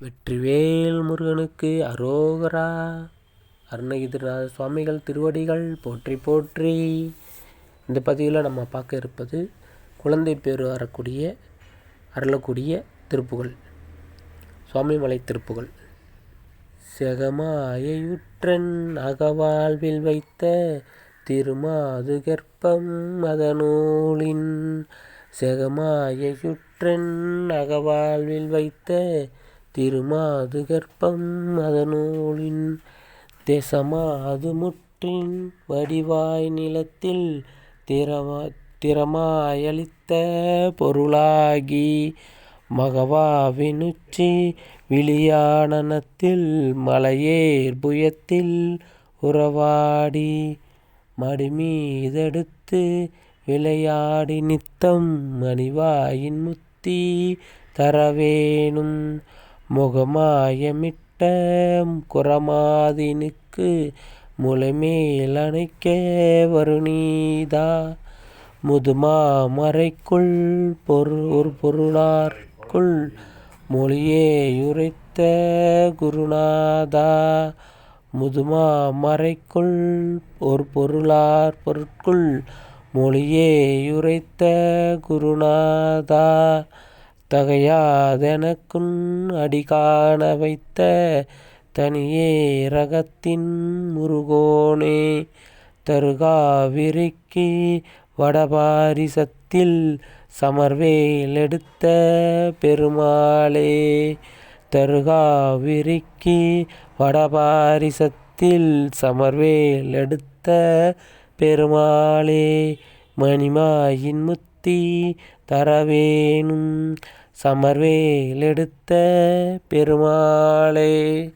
வெற்றிவேல் முருகனுக்கு அரோகரா. அருணகிரிநாத சுவாமிகள் திருவடிகள் போற்றி போற்றி. இந்த பதிவில் நம்ம பார்க்க இருப்பது குழந்தை பேர் வரக்கூடிய அருளக்கூடிய திருப்புகள் சுவாமிமலை திருப்புகள் செகமாயுற்றன் அகவாழ்வில் வைத்த திருமாது கற்பம் அதனூலின் செகமாயுற்றன் அகவாழ்வில் வைத்த திருமாது கர்ப்பம் அதனூலின் தேசமாது முற்றின் வடிவாய் நிலத்தில் திரமா திறமாயளித்த பொருளாகி மகவாவினுச்சி விளியானனத்தில் மலையேர் புயத்தில் உறவாடி மடிமீதெடுத்து விளையாடி நித்தம் மணிவாயின் முத்தி தரவேணும் முகமாயமிட்ட குரமாதினுக்கு முளைமேல் அணைக்க வருநீதா. முதுமா மறைக்குள் ஒரு பொருளார்க்குள் மொழியே யுரைத்த குருநாதா. முதுமா மறைக்குள் ஒரு பொருளார் பொருட்குள் மொழியே யுரைத்த குருநாதா. தகையாதெனக்குன் அடிகாண வைத்த தனியே ரகத்தின் முருகோனே தருகாவிரிக்கு வடபாரிசத்தில் சமர்வேல் எடுத்த பெருமாளே தருகாவிரிக்கு வடபாரிசத்தில் சமர்வேல் எடுத்த பெருமாளே மணிமாயின் முத்து தரவேணும் சமர்வேல் எடுத்த பெருமாளே.